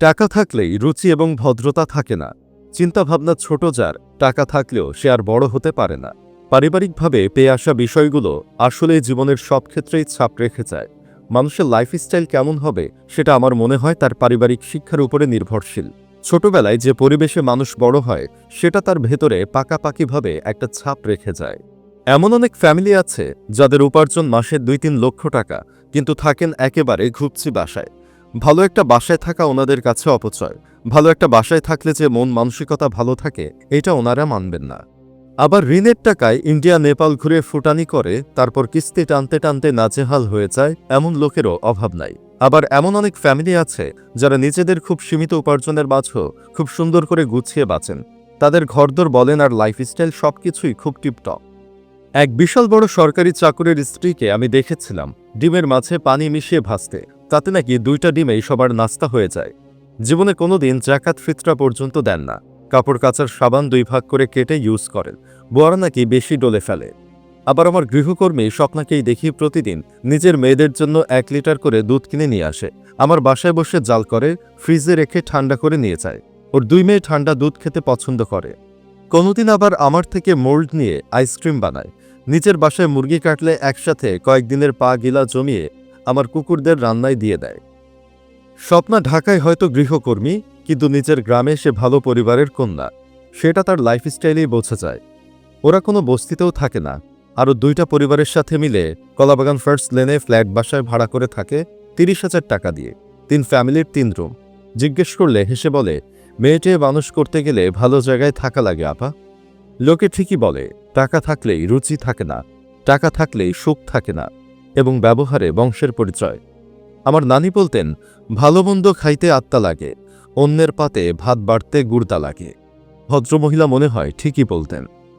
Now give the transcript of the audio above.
টাকা থাকলেই রুচি এবং ভদ্রতা থাকে না। চিন্তাভাবনা ছোট যার, টাকা থাকলেও সে আর বড় হতে পারে না। পারিবারিকভাবে পেয়ে আসা বিষয়গুলো আসলে জীবনের সব ক্ষেত্রেই ছাপ রেখে যায়। মানুষের লাইফস্টাইল কেমন হবে, সেটা আমার মনে হয় তার পারিবারিক শিক্ষার উপরে নির্ভরশীল। ছোটবেলায় যে পরিবেশে মানুষ বড় হয়, সেটা তার ভেতরে পাকাপাকিভাবে একটা ছাপ রেখে যায়। এমন অনেক ফ্যামিলি আছে, যাদের উপার্জন মাসে দুই তিন লক্ষ টাকা, কিন্তু থাকেন একেবারে ঘুপচি বাসায়। ভালো একটা বাসায় থাকা ওনাদের কাছে অপচয়। ভালো একটা বাসায় থাকলে যে মন মানসিকতা ভালো থাকে, এটা ওনারা মানবেন না। আবার ঋণের টাকায় ইন্ডিয়া, নেপাল ঘুরে ফুটানি করে, তারপর কিস্তি টানতে টানতে নাজেহাল হয়ে যায়, এমন লোকেরও অভাব নাই। আবার এমন অনেক ফ্যামিলি আছে, যারা নিজেদের খুব সীমিত উপার্জনের মাঝেও খুব সুন্দর করে গুছিয়ে বাঁচেন। তাদের ঘরদোর বলেন আর লাইফস্টাইল সবকিছুই খুব টিপটপ। এক বিশাল বড় সরকারি চাকুরের স্ত্রীকে আমি দেখেছিলাম, ডিমের মাঝে পানি মিশিয়ে ভাজতে। তাতে নাকি দুইটা ডিমেই সবার নাস্তা হয়ে যায়। জীবনে কোনোদিন জাকাত ফিতরা পর্যন্ত দেন না। কাপড় কাচার সাবান দুই ভাগ করে কেটে ইউজ করেন। বোয়ারা নাকি বেশি ডলে ফেলে। আবার আমার গৃহকর্মী স্বপ্নাকেই দেখি প্রতিদিন নিজের মেয়েদের জন্য এক লিটার করে দুধ কিনে নিয়ে আসে। আমার বাসায় বসে জাল করে, ফ্রিজে রেখে ঠান্ডা করে নিয়ে যায়। ওর দুই মেয়ে ঠান্ডা দুধ খেতে পছন্দ করে। কোনোদিন আবার আমার থেকে মোল্ড নিয়ে আইসক্রিম বানায়। নিজের বাসায় মুরগি কাটলে একসাথে কয়েকদিনের পা গিলা জমিয়ে আমার কুকুরদের রান্নায় দিয়ে দেয়। স্বপ্না ঢাকায় হয়তো গৃহকর্মী, কিন্তু নিজের গ্রামে সে ভালো পরিবারের কন্যা। সেটা তার লাইফস্টাইলেই বোঝা যায়। ওরা কোনো বস্তিতেও থাকে না। আরও দুইটা পরিবারের সাথে মিলে কলাবাগান ফার্স্ট লেনে ফ্ল্যাট বাসায় ভাড়া করে থাকে তিরিশ হাজার টাকা দিয়ে। তিন ফ্যামিলির তিন রুম জিজ্ঞেস করলে হেসে বলে, মেয়েটে মানুষ করতে গেলে ভালো জায়গায় থাকা লাগে, আপা। লোকে ঠিকই বলে, টাকা থাকলেই রুচি থাকে না। টাকা থাকলেই সুখ থাকে না। এবং ব্যবহারে বংশের পরিচয়। আমার নানি বলতেন, ভালো মন্দ খাইতে আত্মা লাগে, অন্যের পাতে ভাত বাড়তে গুড়তা লাগে। ভদ্রমহিলা মনে হয় ঠিকই বলতেন।